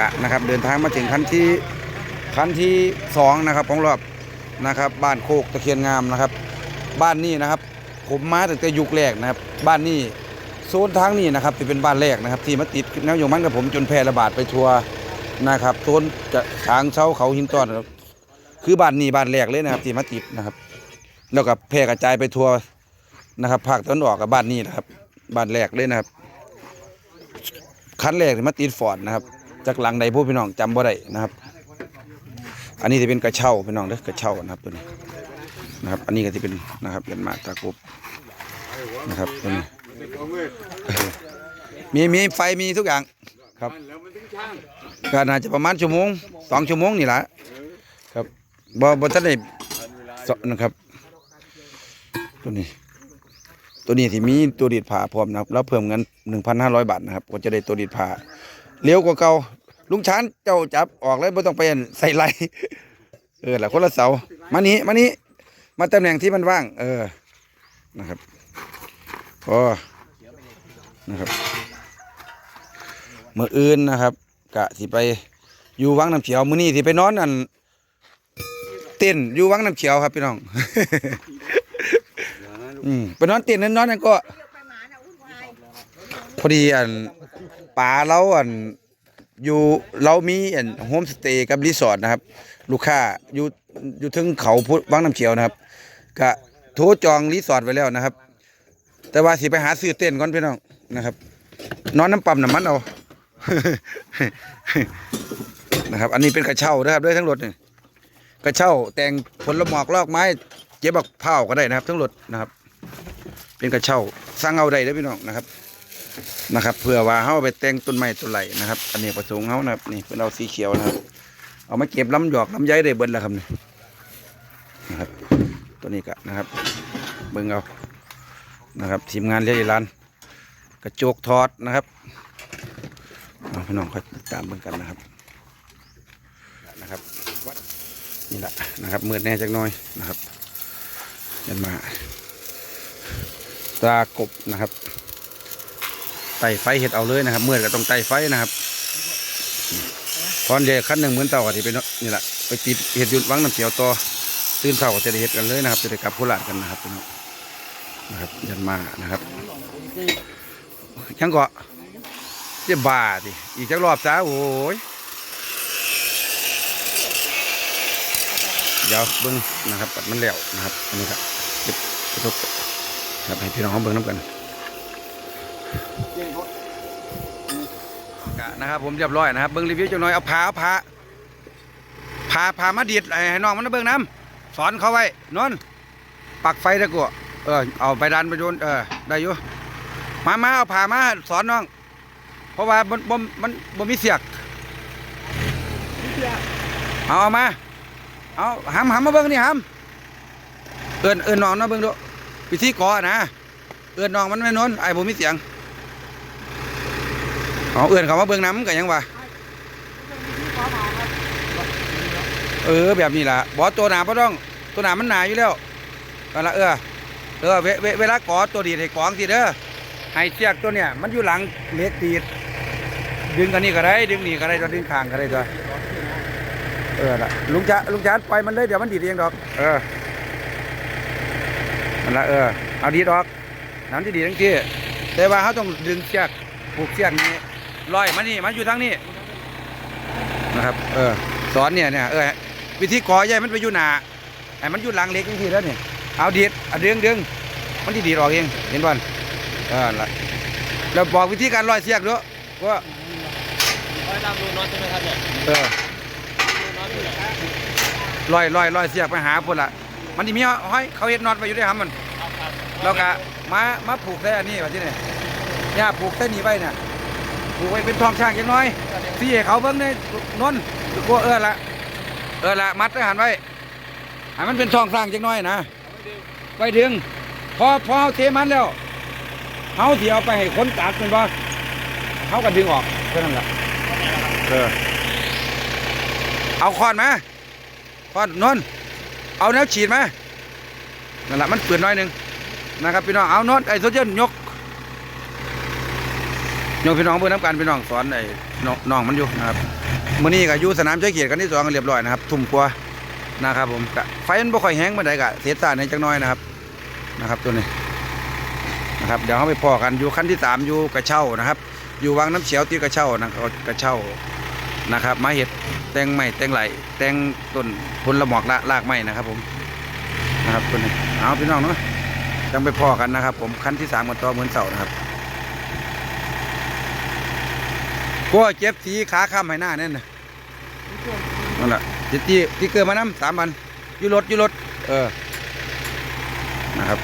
กะนะครับเดินทางมาถึงคันที่คันที่สองนะครับของรอบนะครับบ้านโคกตะเคียนงามนะครับ บ้านนี้นะครับ ผมมาตั้งแต่ยุคแรกนะครับ บ้านนี้โซนทางนี้นะครับที่เป็นบ้านแรกนะครับที่มาติดแนวอยู่มันกับผมจนแพร่ระบาดไปทั่วนะครับโซนจะทางเช้าเขาหินต้อนะครับคือบ้านนี้บ้านแรกเลยนะครับที่มาติดนะครับ แล้วก็แพร่กระจายไปทั่วนะครับภาคตะวันออกกับบ้านนี้นะครับบ้านแรกเลยนะครับคันแรกที่มาติดฟอร์ดนะครับ จากหลังใดผู้พี่น้องจำบ่ได้นะครับ อันนี้จะเป็นกระเช้าพี่น้องเด้อกระเช้านะครับตัวนี้นะครับ อันนี้ก็จะเป็นนะครับเป็นมาตากรุบนะครับตัวนี้มีมีไฟมีทุกอย่างครับก็น่าจะประมาณชั่วโมงสองชั่วโมงนี่แหละครับบ่บ่ทันได้นะครับ ตัวนี้ ตัวนี้ที่มีตัวดีดผ่าพร้อมนะครับแล้วเพิ่มเงิน1,500บาทนะครับก็จะได้ตัวดีดผ่า เร็วกว่าเก่าลุงชานเจ้าจับออกเลยไม่ต้องไปใส่ไหลเออละคนละเสามานี้มานี้มาตำแหน่งที่มันว่าง เออนะครับพอนะครับเมื่ออื่นนะครับ กะสิไปอยู่วังน้ำเขียวมื้อนี้สิไปนอนอันเต้นอยู่วังน้ำเขียวครับพี่น้องอืมไปนอนเตียนนั้นนอนนั่นก็ พอดีอันป่าเราอันอยู่เรามีอันโฮมสเตย์กับรีสอร์ทนะครับ ลูกค้าอยู่อยู่ถึงเขาพุวังน้ำเขียวนะครับก็โทรจองรีสอร์ทไว้แล้วนะครับ แต่ว่าสิไปหาซื้อเต้นท์ก่อนพี่น้องนะครับ นอนน้ำปั๊มน้ำมันเอานะครับ อันนี้เป็นกระเช้านะครับด้วยทั้งรถนี่กระเช้าแต่งผลหมอกลอกไม้เจ็บบักเผาก็ได้นะครับ ทั้งรถนะครับ เป็นกระเช้าสร้างเอาได้ด้อพี่น้องนะครับ นะครับเพื่อว่าเฮาเอาไปแต่งต้นไม้ต้นไหลนะครับ อันนี้ประสงค์เฮานะครับนี่เป็นเอาสีเขียวนะครับ เอามาเก็บลำหยอกลำไยได้เบิดแล้วครับนี่นะครับ ตัวนี้ก็นะครับ เบิ่งเอานะครับทีมงานเรียกร้านกระจกทอดนะครับเอาพี่น้องค่อยตามเบิ่งกันนะครับนะครับนี่แหละนะครับมืดแน่จักน้อยนะครับยันมาตากบนะครับ ไต่ไฟเห็ดเอาเลยนะครับ เมื่อก็ต้องไต่ไฟนะครับพรใหญ่ขั้นหนึ่งเหมือนเต่าที่เป็นนี่แหละไปติดเห็ดหยุดวังน้ำเขียวต่อตื่นเช้าจะได้เห็ดกันเลยนะครับ จะได้กลับโคราชกันนะครับพี่น้องนะครับยันมานะครับยังเก็เจ็บบาดิอีกจักรอบจ้าโอ้ยเดี๋ยวเบิ้งนะครับปัดมันแล้วนะครับอันนี้ครับเก็บกระทบครับให้พี่น้องเขาเบิ้งน้ำกัน นะครับผมเรียบร้อยนะครับเบิ้งรีวิวจังน้อยเอาพาเอาพาพาพามาดีดให้น้องมันเบิ้งน้ำสอนเขาไว้นอนปักไฟตะกัวเออเอาไปดันไปโยนเออได้อยู่มามาเอาพามาสอนน้อง เพราะว่ามันบ่มันบ่มีเสียกเอาเอามาเอาหำหำมาเบิ่งนี่หำเอิ้นเอิ้นน้องนะเบิ่งดูวิธีก่อนะเอิ้นน้องมันไม่นอนไอ้บ่มีเสียง เอาเอิ้นเขามาเบิ่งน้ำก็ยังว่าเออแบบนี้ล่ะบ่ตัวหนาบ่ต้องตัวหนามันหนาอยู่แล้วนั่นละเออเออเวเวเวลาก่อตัวดีดให้กองสิเด้อให้เสียกตัวเนี่ยมันอยู่หลังเล็กตีดดึงกันนี่ก็ได้ ดึงนี่ก็ได้ตัวดึงข้างก็ได้ตัวเออละลุงจะลุงจะปล่อยมันเลยเดี๋ยวมันดีดเองดอก เออมันละเออเอาดีดออกน้ำที่ดีทั้งที่แต่ว่าเขาต้องดึงเชือกผูกเชือกนี้ ลอยมานี่มันอยู่ทางนี้นะครับ เออ สอนเนี่ยเนี่ยเออวิธีก่อใหญ่มันไปอยู่หนาไอ้มันอยู่หลังเล็กยังทีแล้วเนี่ยเอาดีดเอาดึงดึงมันที่ดีออกเองเห็นบ่เออละแล้วบอกวิธีการลอยเชือกด้วยว่าร้อยตามดูน็อตใช่ไหมครับเนี่ยเออดูน็อตอยู่ไหนครับลอยลอยลอยเสียกไปหาพุ่นละมันที่มีห้อยเขาเห็ดน็อตไว้อยู่ด้วยครับมันครับแล้วก็มามาผูกได้อันนี้ว่าที่นี่เนี่ยผูกได้หนีไว้เนี่ย ผูกไว้เป็นทองช่างจังน้อยที่ให้เขาเบิ้งในนนกลัวเออละเออละมัดไว้หันไว้ให้มันเป็นช่องสร้างจังน้อยนะไว้ดึงพอพอเทมันแล้วเขาที่เอาไปให้คนตัดเป็นว่าเขาก็ดึงออกแค่นั้นแหละเออเอาคอนมาพอนนนเอาแนวฉีดมานั่นแหละมันเปื่อนน้อยหนึ่งนะครับพี่น้องเอานนไอ้โซเจนยก โยมพี่น้องเพื่อนน้ำกันพี่น้องสอนไอ้น้องน้องมันอยู่นะครับมื้อนี้ก็อยู่สนามเชัยเกียรติกันที่สองกันเรียบร้อยนะครับ ทุ่มกว่านะครับผมไฟมันบ่ค่อยแห้งมาได้ก็เสียสาในจักน้อยนะครับนะครับตัวนี้นะครับเดี๋ยวเราไปพอกันอยู่ขั้นที่สามอยู่กระเช้านะครับ อยู่วังน้ำเฉียวที่กระเช้านะครับกระเช้านะครับมาเห็ดแตงไม้แตงไหลแตงต้นผลละหมอกละลากไม้นะครับ ผมนะครับตัวนี้เอาพี่น้องเนาะจังไปพอกันนะครับ ผมขั้นที่สามกันต่อเหมือนเสานะครับ ก็เจ็บสีขาข้ามให้หน้าแน่นน่ะนั่นแหละติดที่ที่เกิดมาน้ำสามพันยุรถยุรถเออนะครับ